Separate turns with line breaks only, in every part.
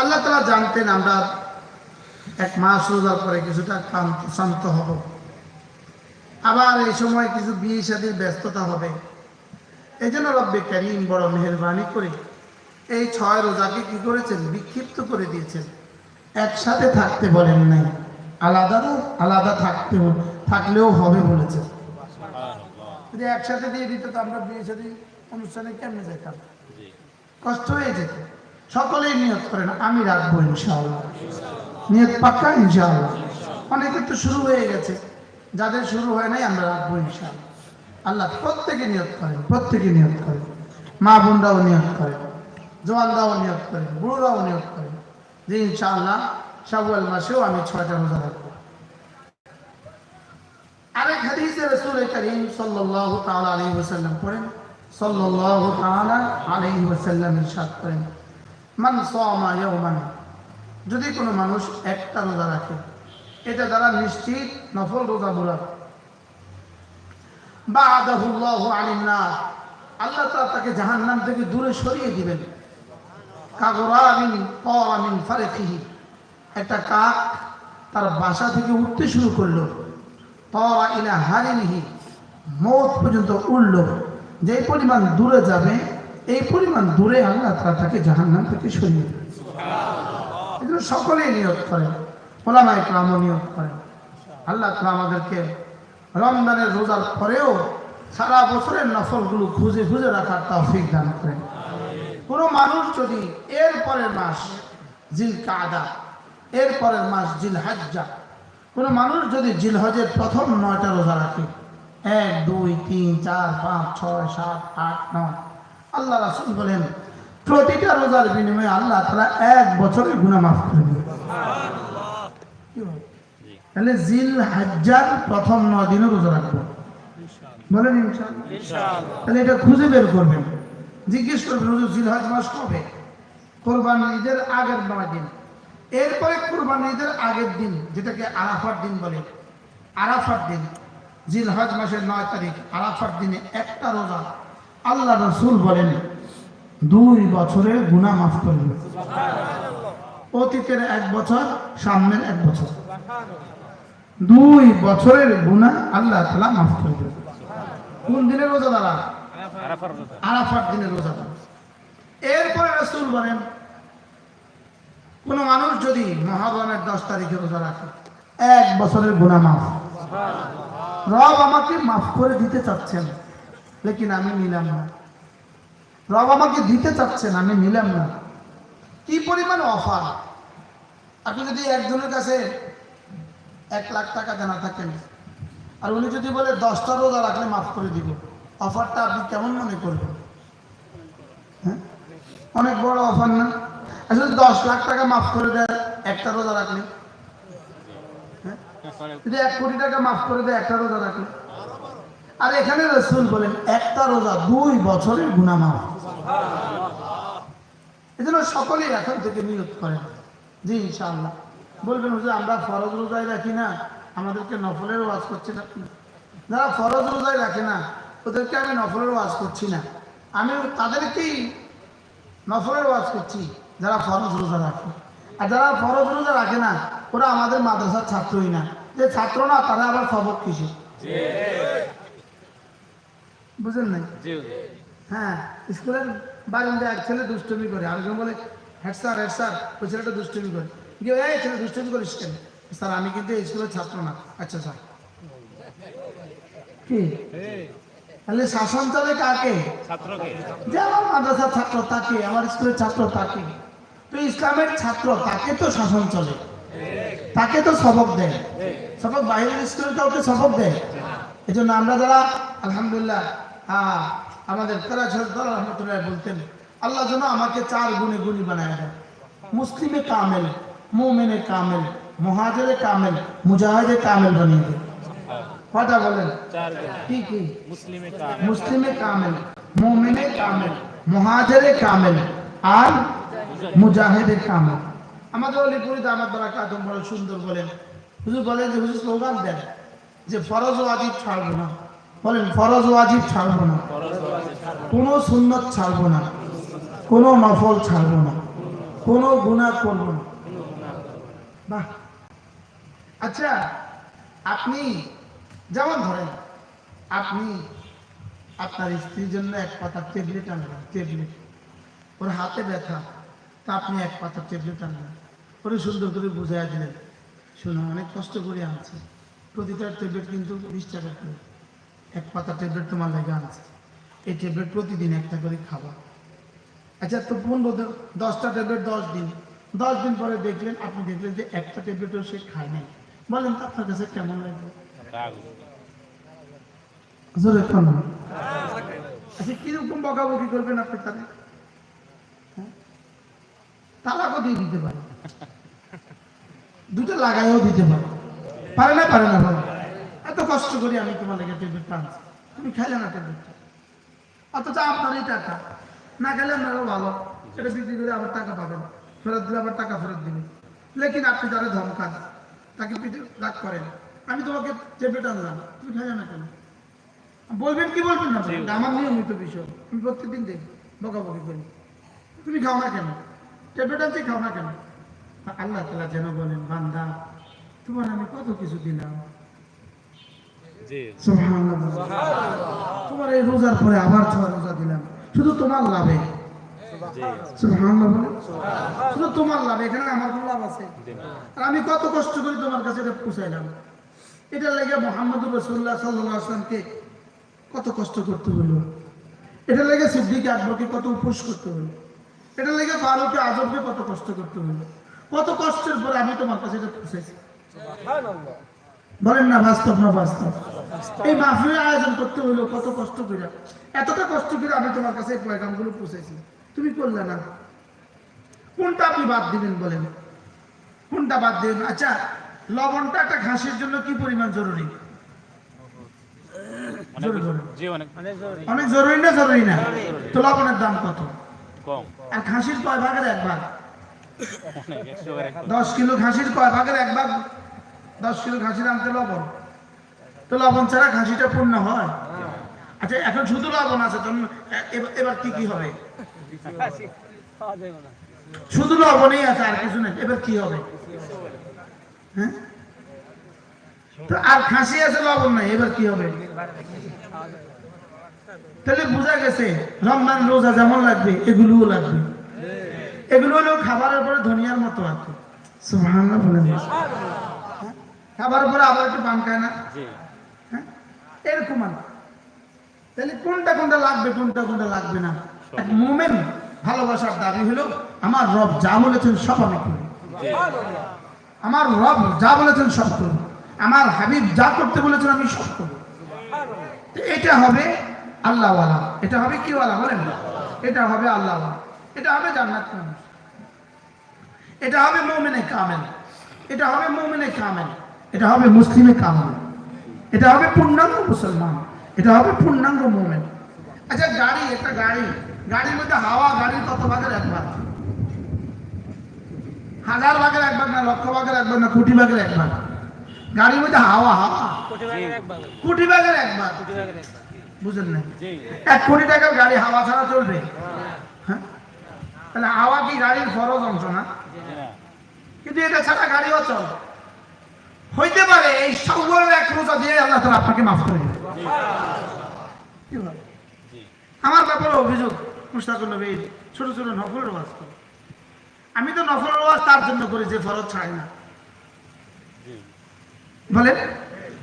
আল্লাহ তালা জানতেন আমরা এক মাস রোজার পরে কিছুটা ক্লান্ত শান্ত হব আবার এই সময় কিছু বিয়ে সাথে ব্যস্ততা হবে এই জন্য রব্বে ক্যারিম বড় মেহরবানি করে এই ছয় রোজাকে কি করেছেন বিক্ষিপ্ত করে দিয়েছেন একসাথে থাকতে বলেন নাই আলাদা আলাদা থাকতে থাকলেও হবে বলেছেন যদি একসাথে দিয়ে দিত তো আমরা বিয়ে সাথে অনুষ্ঠানে কেমনে যেতাম কষ্ট হয়ে যেত সকলেই নিয়ত করেন আমি রাখবো ইনশাআল্লাহ নিয়ত পাক্কা ইনশাআল্লাহ অনেকের তো শুরু হয়ে গেছে যাদের শুরু হয় নাই আমরা রাখবো ইনশাআল্লাহ আল্লাহ প্রত্যেকে নিয়ত করেন প্রত্যেকে নিয়ত করেন মা বোনরাও নিয়ত করেন জোয়ানরাও নিয়ত করেন বুড়োরাও নিয়ত করেন যে ইনশাআল্লাহ সাবুয়াল মাসেও আমি ছয়টা রোজা রাখবো আরেক হাদিসে রাসূল করিম সাল্লাল্লাহু তাআলা আলাইহি ওয়াসাল্লাম পড়েন সাল্লাল্লাহু তাআলা আলাইহি ওয়াসাল্লাম ইরশাদ করেন যদি কোনো মানুষ একটা রোজা রাখে এটা তারা নিশ্চিত নফল রোজা বুড়া বা আদাহুল্লাহ আল্লাহ তালা তাকে থেকে দূরে সরিয়ে দিবেন কাগরামিন একটা কাক তার বাসা থেকে উঠতে শুরু করলো পা ইলা হারিনিহি মৌত পর্যন্ত উঠল যে পরিমাণ দূরে যাবে এই পরিমাণ দূরে আল্লাহ তারা তাকে জাহান নাম থেকে সরিয়ে এগুলো সকলেই নিয়োগ করে ওলামা ইকলামও নিয়োগ করে আল্লাহ তালা আমাদেরকে রমজানের রোজার পরেও সারা বছরের নফলগুলো খুঁজে খুঁজে রাখার তৌফিক দান করে কোনো মানুষ যদি এর পরের মাস জিল কাদা এর পরের মাস জিল হাজ্জা কোনো মানুষ যদি জিল হজের প্রথম নয়টা রোজা রাখে এক দুই তিন চার পাঁচ ছয় সাত আট নয় আল্লাহ রাসুল বলেন প্রতিটা রোজার বিনিময়ে আল্লাহ তারা এক বছরের গুণা মাফ করে দেবে তাহলে জিল হাজার প্রথম ন দিনও রোজা রাখবো বলেন তাহলে এটা খুঁজে বের করবেন জিজ্ঞেস করবেন হুজুর জিল হাজ মাস কবে কোরবান ঈদের আগের ন দিন এরপরে কোরবান ঈদের আগের দিন যেটাকে আরাফার দিন বলে আরাফার দিন জিল হাজ মাসের নয় তারিখ আরাফার দিনে একটা রোজা আল্লাহ রসুল বলেন দুই বছরের গুণা মাফ করবে অতীতের এক বছর সামনের এক বছর দুই বছরের গুণা আল্লাহ তালা মাফ করবে কোন দিনের রোজা দ্বারা আরাফার দিনের রোজা দ্বারা এরপরে রসুল বলেন কোনো মানুষ যদি মহাগণের দশ তারিখে রোজা রাখে এক বছরের গুণা মাফ রব আমাকে মাফ করে দিতে চাচ্ছেন লেকিন আমি নিলাম না রব আমাকে দিতে চাচ্ছেন আমি নিলাম না কি পরিমাণ অফার আপনি যদি একজনের কাছে এক লাখ টাকা জানা থাকেন আর উনি যদি বলে দশটা রোজা রাখলে মাফ করে দিব অফারটা আপনি কেমন মনে করবেন হ্যাঁ অনেক বড় অফার না আসলে আচ্ছা, দশ লাখ টাকা মাফ করে দেয় একটা রোজা রাখলে হ্যাঁ? যদি এক কোটি টাকা মাফ করে দেয় একটা রোজা রাখলে আর এখানে রসুল বলেন একটা রোজা দুই বছরের গুণামা এজন্য সকলেই এখন থেকে নিয়োগ করেন জি ইনশাল্লাহ বলবেন যে আমরা ফরজ রোজায় রাখি না আমাদেরকে নফলের ওয়াজ করছে না যারা ফরজ রোজায় রাখে না ওদেরকে আমি নফলের ওয়াজ করছি না আমি তাদেরকেই নফলের ওয়াজ করছি যারা ফরজ রোজা রাখে আর যারা ফরজ রোজা রাখে না ওরা আমাদের মাদ্রাসার ছাত্রই না যে ছাত্র না তারা আবার খবর কিসে বুঝেন নাই হ্যাঁ স্কুলের বারিন্দা এক ছেলে দুষ্টুমি করে আর বলে হেড স্যার হেড স্যার ওই ছেলেটা দুষ্টুমি করে গিয়ে এই ছেলে দুষ্টুমি করিস কেন স্যার আমি কিন্তু এই স্কুলের ছাত্র না আচ্ছা স্যার কি তাহলে শাসন চলে কাকে যে আমার মাদ্রাসার ছাত্র তাকে আমার স্কুলের ছাত্র তাকে তো ইসলামের ছাত্র তাকে তো শাসন চলে তাকে তো সবক দেয় সবক বাইরের স্কুলে ওকে সবক দেয় এই জন্য আমরা যারা আলহামদুলিল্লাহ হ্যাঁ, আমাদের তারাঝরদার রহমতুল্লাহ বলতেন আল্লাহ যেন আমাকে চার গুণে গুণী বানায় দেন মুসলিমে কামেল মোমেনে কামেল মহাজেরে কামেল মুজাহাজে কামেল বানিয়ে দেন কথা বলেন মুসলিমে কামেল মোমেনে কামেল মহাজেরে কামেল আর মুজাহেদে কামেল আমাদের অলিপুরিতে আমার দ্বারা কাদম বড় সুন্দর বলেন হুজুর বলেন যে হুজুর স্লোগান দেন যে ফরজ ও আদিব ছাড়বো না বলেন ফরজ ওয়াজিব ছাড়বো না কোনো সুন্নত ছাড়বো না কোনো নফল ছাড়বো না কোনো গুণা করবো না আচ্ছা আপনি যেমন ধরেন আপনি আপনার স্ত্রীর জন্য এক পাতা টেবলেট আনলেন টেবলেট ওর হাতে ব্যথা তা আপনি এক পাতা টেবলেট আনলেন ওরে সুন্দর করে বুঝাইয়া দিলেন শুনুন অনেক কষ্ট করে আনছে প্রতিটা টেবলেট কিন্তু বিশ টাকা করে এক পাতা ট্যাবলেট তোমার লাগে আনছে এই ট্যাবলেট প্রতিদিন একটা করে খাবা আচ্ছা তো পনেরো দশটা ট্যাবলেট দশ দিন দশ দিন পরে দেখলেন আপনি দেখলেন যে একটা ট্যাবলেটও সে খায় নাই বলেন তো আপনার কাছে কেমন লাগবে আচ্ছা কিরকম বকাবকি করবেন আপনি তাদের হ্যাঁ? তালাকও দিয়ে দিতে পারে দুটো লাগাইও দিতে পারে পারে না পারে না এত কষ্ট করি আমি তোমার লেগে টেবিল আনছি তুমি খাইলে না টেবিলটা অথচ আপনারই টাকা না খেলে আপনারও ভালো এটা বিক্রি করে আবার টাকা পাবেন ফেরত দিলে আবার টাকা ফেরত দিবে লেকিন আপনি তারা ধমকান তাকে পিঠে রাগ করেন আমি তোমাকে চেপে টানলাম তুমি খাইলে না কেন বলবেন কি বলবেন না আমার নিয়মিত বিষয় আমি প্রত্যেকদিন দেখি বকাবকি করি তুমি খাও না কেন চেপে টানছি খাও না কেন আল্লাহ তালা যেন বলেন বান্দা তোমার আমি কত কিছু দিলাম তোমার এই রোজার পরে আবার ছয় রোজা দিলাম শুধু তোমার লাভে কত কষ্ট এটা লেগে মোহাম্মদ কত করতে হলো এটার লেগে সিদ্দিক আকবরকে কত উপোস করতে হলো এটা লেগে ফারুকে আজবকে কত কষ্ট করতে হলো কত কষ্টের পরে আমি তোমার কাছে এটা পৌঁছেছি বলেন না বাস্তব না বাস্তব এই মাহফিলের আয়োজন করতে হইলো কত কষ্ট করে এতটা কষ্ট করে আমি তোমার কাছে এই পয়গামগুলো পৌঁছাইছি তুমি করলে না কোনটা আপনি বাদ দিবেন বলেন কোনটা বাদ দিবেন আচ্ছা লবণটা একটা ঘাসের জন্য কি পরিমাণ জরুরি অনেক জরুরি না জরুরি না তো লবণের দাম কত আর ঘাসির কয় ভাগের এক ভাগ দশ কিলো ঘাসির কয় ভাগের এক ভাগ দশ কিলো ঘাসির আনতে লবণ তো লবণ ছাড়া খাসিটা পূর্ণ হয় আচ্ছা এখন শুধু লবণ আছে এবার কি কি হবে শুধু লবণই আছে আর কিছু নেই এবার কি হবে হ্যাঁ? আর খাসি আছে লবণ নাই এবার কি হবে তাহলে বোঝা গেছে রমজান রোজা যেমন লাগবে এগুলোও লাগবে এগুলো হলো খাবারের পরে ধনিয়ার মতো আছে হ্যাঁ? খাবার পরে আবার একটু পান খায় না এরকম আর তাহলে কোনটা কোনটা লাগবে কোনটা কোনটা লাগবে না এক মোমেন ভালোবাসার দাবি হলো আমার রব যা বলেছেন সব আমি করি আমার রব যা বলেছেন সব করব আমার হাবিব যা করতে বলেছেন আমি সব করব এটা হবে আল্লাহওয়ালা এটা হবে কিওয়ালা বলেন এটা হবে আল্লাহওয়ালা এটা হবে জান্নাত মানুষ এটা হবে মৌমেনে কামেন এটা হবে মৌমেনে কামেন এটা হবে মুসলিমে কামেন এটা হবে পূর্ণাঙ্গ মুসলমান এটা হবে পূর্ণাঙ্গ মুভমেন্ট আচ্ছা গাড়ি একটা গাড়ি গাড়ির মধ্যে হাওয়া গাড়ি কত ভাগের এক ভাগ হাজার ভাগের এক ভাগ না লক্ষ ভাগের এক ভাগ না কোটি ভাগের এক ভাগ গাড়ির মধ্যে হাওয়া হাওয়া কোটি ভাগের এক ভাগ বুঝলেন না এক কোটি টাকার গাড়ি হাওয়া ছাড়া চলবে হ্যাঁ, হ্যাঁ? তাহলে হাওয়া কি গাড়ির ফরজ অংশ না কিন্তু এটা ছাড়া গাড়িও চলে হইতে পারে এই সকলের এক রোজা দিয়ে আল্লাহ তারা আপনাকে মাফ করে দেবে আমার ব্যাপারে অভিযোগ মুস্তাকুল নবী ছোট ছোট নফলের ওয়াজ করে আমি তো নফলের ওয়াজ তার জন্য করি যে ফরজ ছাড়ে না বলে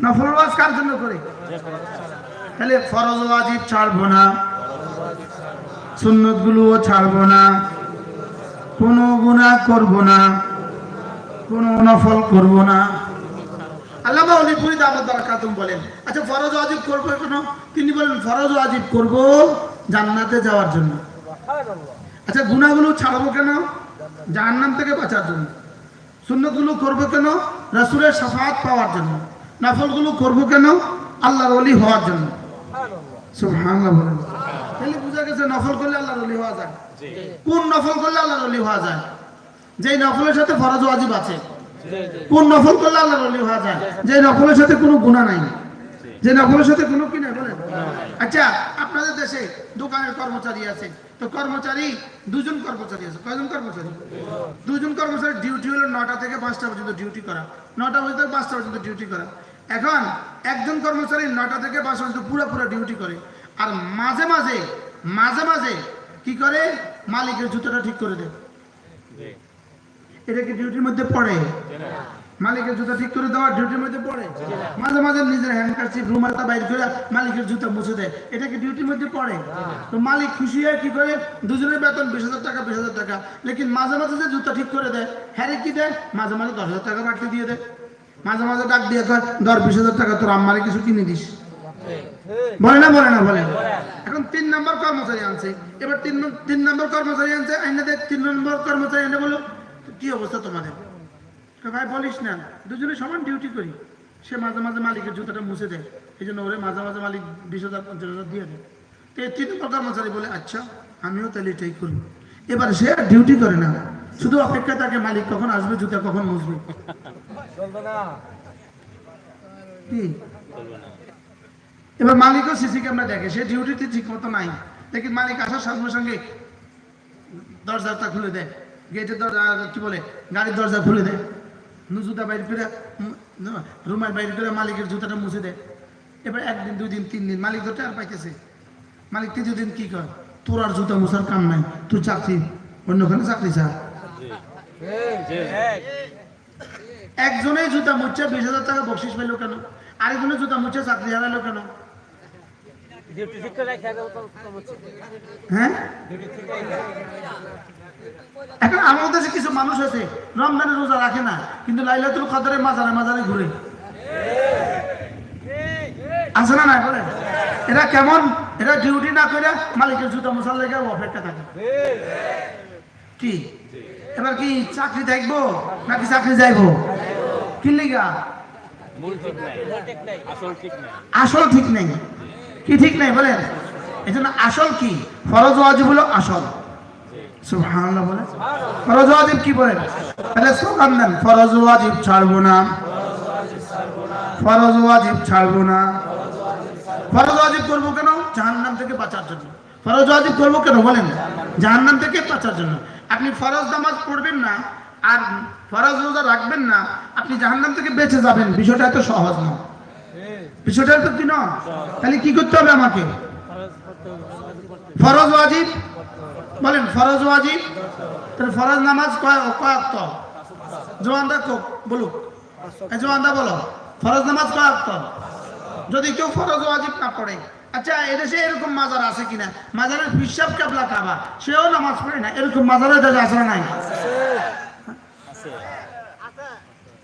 নফল ওয়াজ কার জন্য করি তাহলে ফরজ ওয়াজিব ছাড়বো না সুন্নত গুলো ছাড়বো না কোনো গুণা করব না কোনো নফল করব না আল্লাহ আল্লামা অলিপুরি দরকার তুমি বলেন আচ্ছা ফরজ আজিব করবো কেন তিনি বলেন ফরজ আজিব করবো জান্নাতে যাওয়ার জন্য আচ্ছা গুণাগুলো ছাড়বো কেন জাহান্নাম থেকে বাঁচার জন্য সুন্নতগুলো করবো কেন রাসুরের সাফাত পাওয়ার জন্য নাফলগুলো করবো কেন আল্লাহর অলি হওয়ার জন্য তাহলে গেছে নফল করলে আল্লাহর অলি হওয়া যায় কোন নফল করলে আল্লাহর অলি হওয়া যায় যেই নফলের সাথে ফরজ আজিব আছে কোন নফল করলে আল্লাহ রলি হওয়া যায় যে নফলের সাথে কোনো গুণা নাই যে নকলের সাথে কোনো কি নাই বলেন আচ্ছা আপনাদের দেশে দোকানের কর্মচারী আছে তো কর্মচারী দুজন কর্মচারী আছে কয়জন কর্মচারী দুজন কর্মচারী ডিউটি হলো নটা থেকে পাঁচটা পর্যন্ত ডিউটি করা নটা পর্যন্ত পাঁচটা পর্যন্ত ডিউটি করা এখন একজন কর্মচারী নটা থেকে পাঁচটা পর্যন্ত পুরো পুরো ডিউটি করে আর মাঝে মাঝে মাঝে মাঝে কি করে মালিকের জুতোটা ঠিক করে দেয় এটা কি ডিউটির মধ্যে পড়ে মালিকের জুতা ঠিক করে দেওয়া ডিউটির মধ্যে পড়ে মাঝে মাঝে নিজের হ্যান্ডকারচিপ রুমালটা বাইর করে মালিকের জুতা মুছে দেয় এটা কি ডিউটির মধ্যে পড়ে তো মালিক খুশি হয় কি করে দুজনের বেতন বিশ হাজার টাকা বিশ হাজার টাকা লেকিন মাঝে মাঝে যে জুতা ঠিক করে দেয় হ্যারে কি দেয় মাঝে মাঝে দশ হাজার টাকা বাড়তে দিয়ে দেয় মাঝে মাঝে ডাক দিয়ে কয় দশ বিশ হাজার টাকা তোর আম্মারে কিছু কিনে দিস বলে না বলে না বলে এখন তিন নম্বর কর্মচারী আনছে এবার তিন তিন নম্বর কর্মচারী আনছে আইনাদের তিন নম্বর কর্মচারী আনে বলো কি অবস্থা তোমাদের ভাই বলিস না দুজনে সমান ডিউটি করি সে মাঝে মাঝে মালিকের জুতাটা মুছে দেয় এই জন্য ওরে মাঝে মাঝে মালিক বিশ হাজার পঞ্চাশ হাজার দিয়ে দেয় তো এই তিন কর্মচারী বলে আচ্ছা আমিও তাহলে এটাই করি এবার সে আর ডিউটি করে না শুধু অপেক্ষা থাকে মালিক কখন আসবে জুতা কখন মুসবে এবার মালিকও সিসি ক্যামেরা দেখে সে ডিউটিতে ঠিক মতো নাই দেখি মালিক আসার সঙ্গে সঙ্গে দরজাটা খুলে দেয় গেটের দরজা কি বলে গাড়ির দরজা খুলে দেয় জুতা বাইর করে রুমার বাইরে ফিরে মালিকের জুতাটা মুছে দেয় এবার একদিন দুই দিন তিন দিন মালিক তো আর পাইতেছে মালিক তৃতীয় দিন কি কর তোর আর জুতা মুছার কাম নাই তুই চাকরি অন্যখানে চাকরি চা একজনে জুতা মুচ্ছে বিশ হাজার টাকা বকশিস পাইলো কেন আরেকজনে জুতা মুচ্ছে চাকরি হারালো কেন হ্যাঁ এখন আমার দেশে কিছু মানুষ আছে রমজানের রোজা রাখে না কিন্তু লাইলাতুল কদরের মাজারে মাজারে ঘুরে আছে না না করে এরা কেমন এরা ডিউটি না করে মালিকের জুতা মশাল লেগে অপেক্ষা থাকে কি এবার কি চাকরি দেখবো নাকি চাকরি যাইবো কি লিগা আসল ঠিক নেই কি ঠিক নেই বলেন এই জন্য আসল কি ফরজ ওয়াজিব হলো আসল সুবহানাল্লাহ বলেন ফরজ ওয়াজিব কি বলেন তাহলে আচ্ছা, স্লোগান দেন ফরজ ওয়াজিব ছাড়বো না ফরজ ওয়াজিব ছাড়বো না ফরজ ওয়াজিব করবো কেন জাহান্নাম থেকে বাঁচার জন্য ফরজ ওয়াজিব করবো কেন বলেন জাহান্নাম থেকে বাঁচার জন্য আপনি ফরজ নামাজ পড়বেন না আর ফরজ রোজা রাখবেন না আপনি জাহান্নাম থেকে বেঁচে যাবেন বিষয়টা এত সহজ না বিষয়টা এত কি না তাহলে কি করতে হবে আমাকে ফরজ ওয়াজিব বলেন ফরজ ওয়াজিব ফরজ নামাজ কয় কয়াক্ত জোয়ানদা বলুক জোয়ানদা বলো ফরজ নামাজ কয়াক্ত যদি কেউ ফরজ ওয়াজি না পড়ে আচ্ছা এদেশে এরকম মাজার আছে কিনা মাজারের হিসাব কাবলা কাবা সেও নামাজ পড়ে না এরকম মাজারের দেশে আছে নাই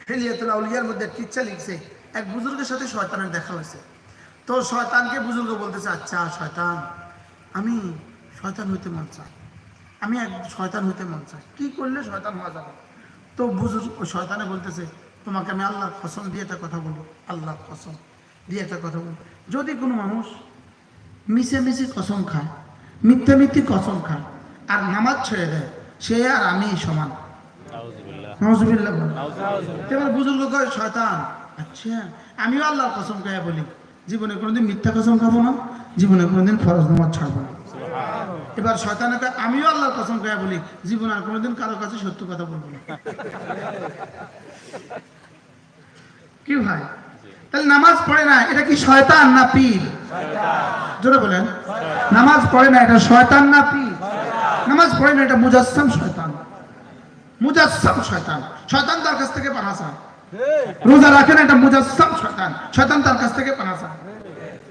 হেলিয়াতুল আউলিয়ার মধ্যে কিচ্ছা লিখছে এক বুজুর্গের সাথে শয়তানের দেখা হয়েছে তো শয়তানকে বুজুর্গ বলতেছে আচ্ছা শয়তান আমি শয়তান হইতে মন চাই আমি এক শয়তান হতে মন চাই কি করলে শয়তান হওয়া যাবে তো বুঝুর ওই শয়তানে বলতেছে তোমাকে আমি আল্লাহর ফসল দিয়ে একটা কথা বলবো আল্লাহর ফসল দিয়ে একটা কথা বলবো যদি কোনো মানুষ মিশে মিশে কসম খায় মিথ্যা মিথ্যে কসম খায় আর নামাজ ছেড়ে দেয় সে আর আমি সমান বুজুর্গ কয় শয়তান আচ্ছা আমিও আল্লাহর কসম খাইয়া বলি জীবনে কোনোদিন মিথ্যা কসম খাবো না জীবনে কোনোদিন ফরজ নামাজ ছাড়বো না এবার শয়তান কয় আমিও আল্লাহর কসম করে বলি জীবন আর কোনোদিন কারো কাছে সত্য কথা বলবো না কি ভাই তাহলে নামাজ পড়ে না এটা কি শয়তান না পীর জোরে বলেন নামাজ পড়ে না এটা শয়তান না পীর নামাজ পড়ে না এটা মুজাসসাম শয়তান মুজাসসাম শয়তান শয়তান তার কাছ থেকে পানা চায় রোজা রাখে না এটা মুজাসসাম শয়তান শয়তান তার কাছ থেকে পানা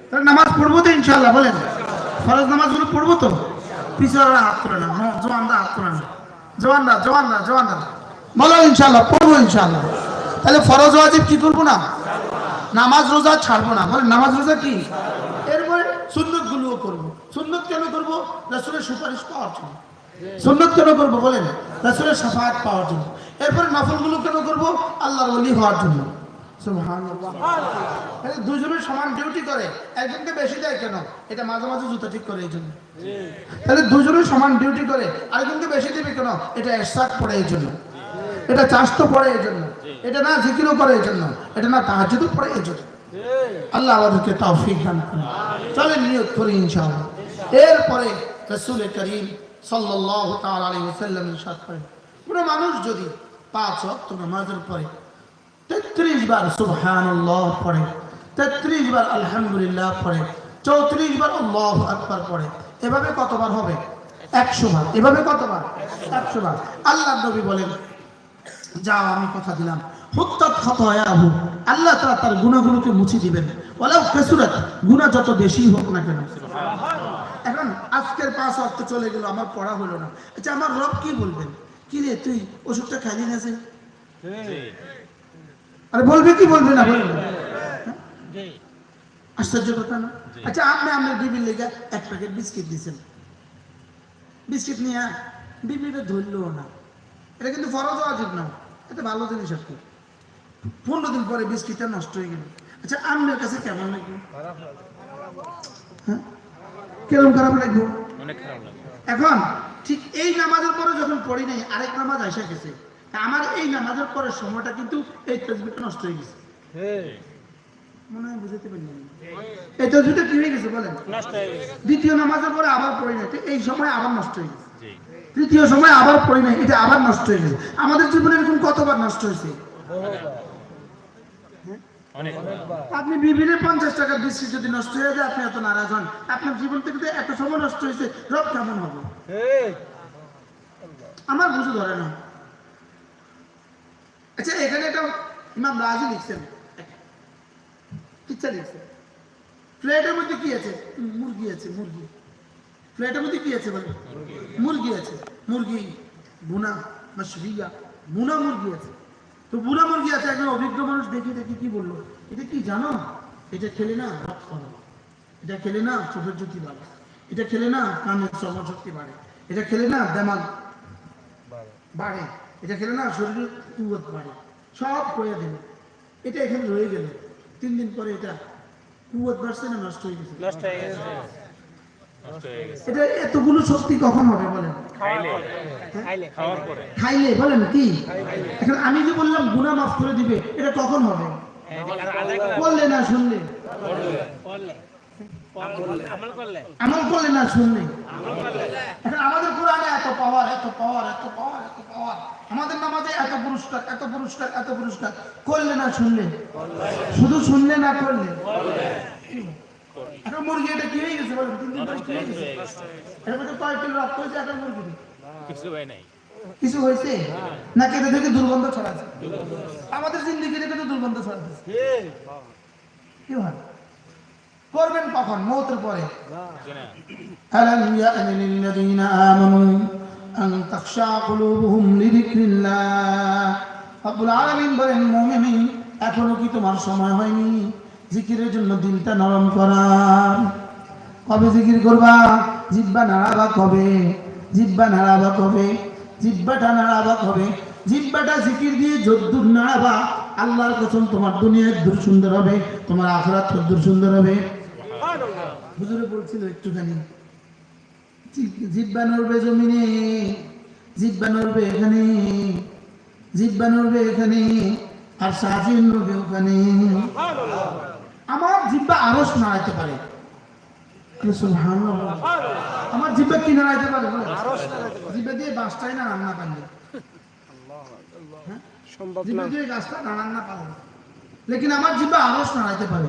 তাহলে নামাজ পড়বো তো ইনশাআল্লাহ বলেন ফরজ নামাজগুলো পড়বো তো পিছনেরা হাত করে না হ্যাঁ জোয়ানরা হাত করে না জোয়ানরা জোয়ানরা জোয়ানরা বলো ইনশাল্লাহ পড়বো ইনশাল্লাহ তাহলে ফরজ ওয়াজিব কি করবো না নামাজ রোজা ছাড়বো না বলে নামাজ রোজা কি এরপরে সুন্নত গুলোও করবো সুন্নত কেন করবো রাসুলের সুপারিশ পাওয়ার জন্য সুন্নত কেন করবো বলেন রাসুলের সাফাত পাওয়ার জন্য এরপরে নফলগুলো কেন করবো আল্লাহর অলি হওয়ার জন্য সমান ডিউটি করে একজনকে বেশি দেয় কেন এটা মাঝে মাঝে জুতা ঠিক করে এই জন্য সমান ডিউটি করে আরেকজনকে বেশি কেন এটা এটা চাষ তো এই জন্য এটা না করে এই জন্য এটা না তাহাজুদও পড়ে এই জন্য আল্লাহ আমাদেরকে তৌফিক দান করুন নিয়োগ করি এরপরে করিম সাল্লাল্লাহু তাআলা কোনো মানুষ যদি পাঁচ ওয়াক্ত নামাজের পরে তেত্রিশ বার সুবহানাল্লাহ পড়ে তেত্রিশ বার আলহামদুলিল্লাহ পড়ে চৌত্রিশ বার লভ আকবার পড়ে এভাবে কতবার হবে একশো বার এভাবে কতবার একশো বার আল্লাহ নবী বলেন যাও আমি কথা দিলাম আল্লাহ তারা তার গুণাগুলোকে মুছে দিবেন ওলাও কেসুরাত গুণা যত বেশি হোক না কেন এখন আজকের পাঁচ অর্থ চলে গেল আমার পড়া হলো না আচ্ছা আমার রব কি বলবেন কি রে তুই ওষুধটা খাইলি না আরে বলবে কি বলবে না বলবে হ্যাঁ? আশ্চর্য কথা না আচ্ছা আপনি আপনার বিবির লেগে এক প্যাকেট বিস্কিট দিয়েছেন বিস্কিট নিয়ে বিবিটা ধরলো না এটা কিন্তু ফরজ অজিব না এটা ভালো জিনিস আর কি পনেরো দিন পরে বিস্কিটটা নষ্ট হয়ে গেল আচ্ছা আমার কাছে কেমন লাগবে হ্যাঁ? কেমন খারাপ লাগবে এখন ঠিক এই নামাজের পরে যখন পড়ি নাই আরেক নামাজ আসা গেছে আমার এই নামাজের পরের সময়টা কিন্তু এই তসবিটা নষ্ট হয়ে গেছে হ্যাঁ। মনে হয় এই তসবিটা কি হয়ে গেছে বলেন দ্বিতীয় নামাজের পরে আবার পড়ে এই সময় আবার নষ্ট হয়ে গেছে তৃতীয় সময় আবার নাই এটা আবার নষ্ট হয়ে গেছে আমাদের জীবনে এরকম কতবার নষ্ট হয়েছে আপনি বিভিন্ন পঞ্চাশ টাকার বৃষ্টি যদি নষ্ট হয়ে যায় আপনি এত নারাজ হন আপনার জীবন থেকে এত সময় নষ্ট হয়েছে রব কেমন হবে হ্যাঁ। আমার বুঝে ধরে না আচ্ছা এখানে একটা ইমাম রাজি লিখছেন কিচ্ছা লিখছেন ফ্ল্যাটের মধ্যে কি আছে মুরগি আছে মুরগি ফ্ল্যাটের মধ্যে কি আছে বলে মুরগি আছে মুরগি বুনা মাসরিয়া বুনা মুরগি আছে তো বুনা মুরগি আছে একজন অভিজ্ঞ মানুষ দেখে দেখে কি বললো এটা কি জানো এটা খেলে না রক্ত ভালো এটা খেলে না চোখের জ্যোতি বাড়ে এটা খেলে না কানের শ্রমশক্তি বাড়ে এটা খেলে না দেমাল বাড়ে এটা খেলে না শরীরে কুবত পারে সব করে দিল এটা এখানে রয়ে গেল তিন দিন পরে এটা কুবত বাড়ছে না নষ্ট নষ্ট হয়ে গেছে এটা এতগুলো শক্তি কখন হবে বলেন খাইলে হ্যাঁ? বলেন কি এখন আমি যে বললাম গুণা মাফ করে দিবে এটা কখন হবে বললে হ্যাঁ, না শুনলে আমল করলে না শুনলে আমাদের কোরআনে এত পাওয়ার এত পাওয়ার এত পাওয়ার এত পাওয়ার আমাদের নামাজে এত পুরস্কার এত পুরস্কার এত পুরস্কার করলে না শুনলে শুধু শুনলে না করলে আমাদের জিন্দিগি এটা তো দুর্গন্ধ ছড়াচ্ছে কি হয় করবেন কখন মৌতের পরে ألم يأن للذين বলেন এখনো কি তোমার সময় হয়নি জিকিরের জন্য দিলটা নরম করা কবে জিকির করবা জিব্বা নাড়াবা কবে জিব্বা নাড়াবা কবে জিব্বাটা নাড়াবা কবে জিব্বাটা জিকির দিয়ে যদ্দুর নাড়াবা আল্লাহর কসম তোমার দুনিয়ায় দূর সুন্দর হবে তোমার আখরাত দূর সুন্দর হবে হুজুরে বলছিল একটুখানি জিব্বা নড়বে জমিনে জিব্বা নড়বে এখানে জিব্বা নড়বে এখানে আর সাজিন নড়বে ওখানে আমার জিব্বা আরো শোনা যেতে পারে আমার জিব্বা কি নাড়াইতে পারে জিব্বা দিয়ে বাসটাই না রান্না পারলে হ্যাঁ? জিব্বা দিয়ে গাছটা না রান্না পারলে লেকিন আমার জিব্বা আরো শোনা যেতে পারে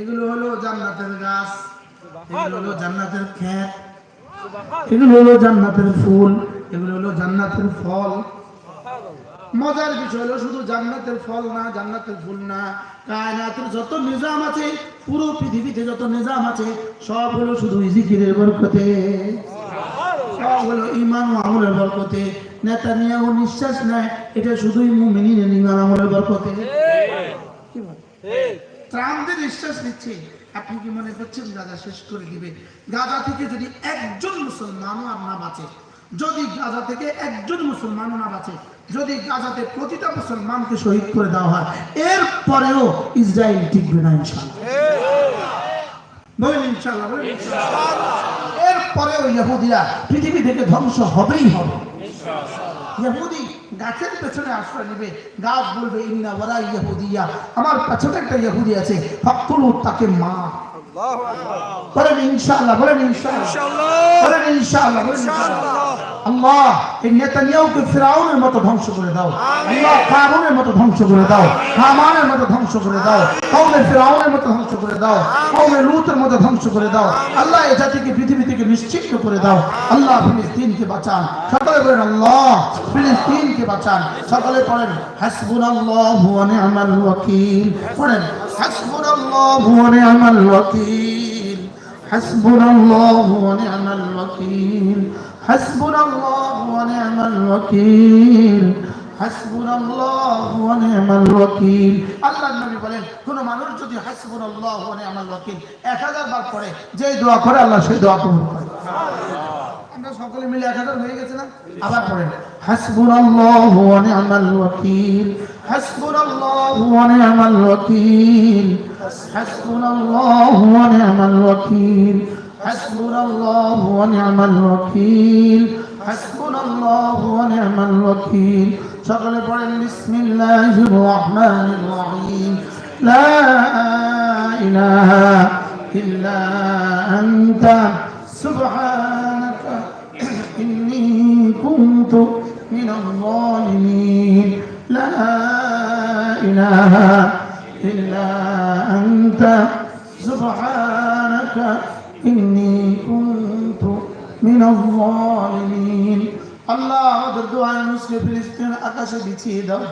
এগুলো হলো জান্নাতের গাছ এগুলো হলো জান্নাতের ক্ষেত এগুলো হলো জান্নাতের ফুল এগুলো হলো জান্নাতের ফল মজার বিষয় হলো শুধু জান্নাতের ফল না জান্নাতের ফুল না কায়নাতের যত নিজাম আছে পুরো পৃথিবীতে যত নিজাম আছে সব হলো শুধু জিকিরের বরকতে সব হলো ইমান ও আমলের বরকতে নেতা নিয়ে ও নিঃশ্বাস নেয় এটা শুধুই মুমিনিনের ইমান আমলের বরকতে কি ত্রাণ দিয়ে নিঃশ্বাস নিচ্ছে আপনি কি মনে করছেন গাজা শেষ করে দিবে গাজা থেকে যদি একজন মুসলমানও আর না বাঁচে যদি গাজা থেকে একজন মুসলমানও না বাঁচে যদি গাজাতে প্রতিটা মুসলমানকে শহীদ করে দেওয়া হয় এর পরেও ইসরায়েল টিকবে না ইনশাল্লাহ বলেন এর পরেও ইহুদিরা পৃথিবী থেকে ধ্বংস হবেই হবে ইহুদি গাছের পেছনে আশ্রয় নেবে গাছ বলবে ইন্না ওরা ইয়াহুদিয়া আমার পেছনে একটা ইহুদি আছে ফাকুল তাকে মা বলেন ইনশাল্লাহ বলেন ইনশাল্লাহ বলেন ইনশাল্লাহ বলেন ইনশাল্লাহ আল্লাহ এই নেতানিয়াউকে ফিরাউনের মতো ধ্বংস করে দাও আল্লাহ কারুনের মতো ধ্বংস করে দাও হামানের মতো ধ্বংস করে দাও কৌমে ফিরাউনের মতো ধ্বংস করে দাও কৌমে লুতের মতো ধ্বংস করে দাও আল্লাহ এই জাতিকে পৃথিবী থেকে নিশ্চিত করে দাও আল্লাহ ফিলিস্তিনকে বাঁচান সকলে বলেন আল্লাহ ফিলিস্তিনকে বাঁচান সকলে পড়েন হাসবুনাল্লাহু ওয়া নি'মাল ওয়াকিল পড়েন হাসবুনাল্লাহু ওয়া নি'মাল ওয়াকিল হাসবুনাল্লাহু ওয়া নি'মাল ওয়াকিল حسبنا الله ونعم الوكيل বলেন কোন মানুষ যদি এক হাজার বার পড়ে যেই দোয়া করে আল্লাহ সেই দোয়া কবুল করে আমরা সকলে মিলে এক হয়ে গেছে না আবার পড়েন হাসবুন আল্লাহ আমার ওয়াকিল হাসবুন আল্লাহ আমার ওয়াকিল হাসবুন আল্লাহ আমার ওয়াকিল حسبنا الله ونعم الوكيل حسبنا الله ونعم الوكيل شغل بسم الله الرحمن الرحيم لا إله إلا أنت سبحانك إني كنت من الظالمين لا إله إلا أنت سبحانك إني كنت من الظالمين আল্লাহ আমাদের দোয়ায় নুসকে ফিলিস্তিন আকাশে বিছিয়ে দাও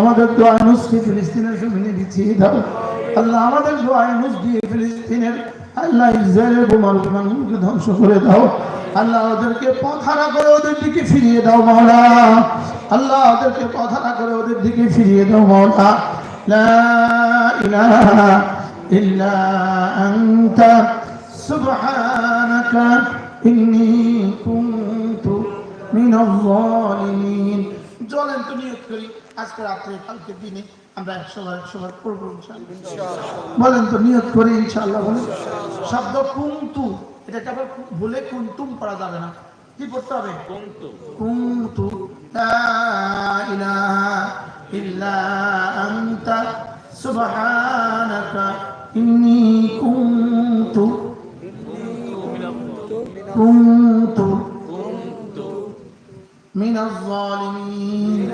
আমাদের দোয়ায় নুসকে ফিলিস্তিনের জমিনে বিছিয়ে দাও আল্লাহ আমাদের দোয়ায় নুস দিয়ে ফিলিস্তিনের আল্লাহ ইসরায়েলের বোমার বোমাগুলোকে ধ্বংস করে দাও আল্লাহ ওদেরকে পথারা করে ওদের দিকে ফিরিয়ে দাও মাওলা আল্লাহ ওদেরকে পথারা করে ওদের দিকে ফিরিয়ে দাও মাওলা লা ইলাহা ইল্লা আনতা سبحانك إني كنت من الظالمين জলেন তো নিয়োগ করি আজকে রাত্রে কালকে দিনে আমরা একশো একশোবার করবো বলেন তো নিয়োগ করি ইনশাল্লাহ বলেন শব্দ কুন্তু এটাকে আবার ভুলে কুন্তুম করা যাবে না কি করতে হবে কুন্তু কুন্তু كنت من الظالمين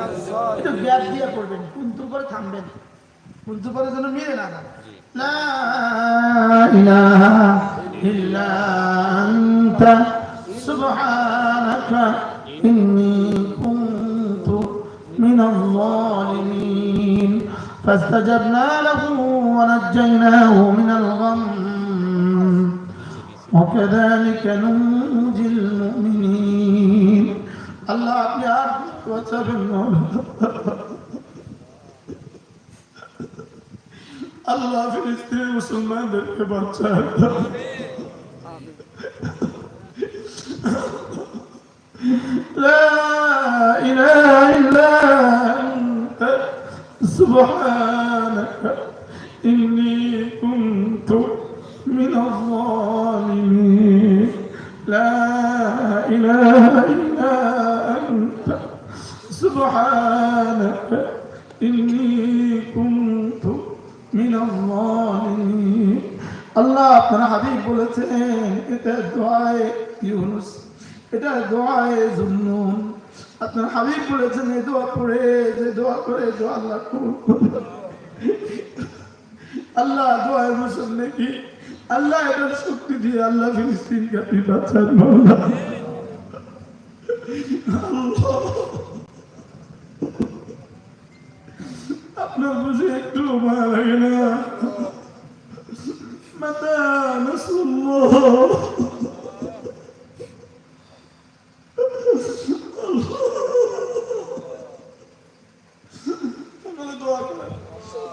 এটা ব্যাপ দিয়ে করবেন কুন্তু করে থামবেন কুন্তু করে যেন মেরে না যান لا إله إلا أنت سبحانك إني كنت من الظالمين فاستجبنا له ونجيناه من الغم وكذلك ننجي المؤمنين الله يا رب الله في الاستيل وسلمان ذلك لا إله إلا أنت سبحانك করেছেন এটা দোয়ায় ইউনুস এটা দোয়ায় জুন্নুন আপনার হাবিব বলেছেন এই দোয়া করে যে দোয়া করে দোয়া আল্লাহ আল্লাহ দোয়ায় মুসল নাকি আল্লাহ এটার শক্তি দিয়ে আল্লাহ ফিলিস্তিন কাপি বাঁচান মাল্লা আপনার বুঝে একটু মায়া লাগে না متى نصر الله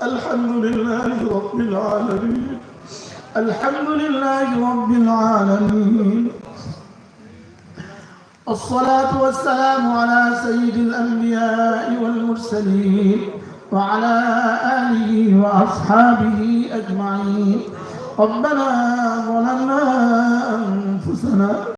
الحمد لله رب العالمين الحمد لله رب العالمين الصلاة والسلام على سيد الأنبياء والمرسلين وعلى آله وأصحابه أجمعين ربنا ظلمنا أنفسنا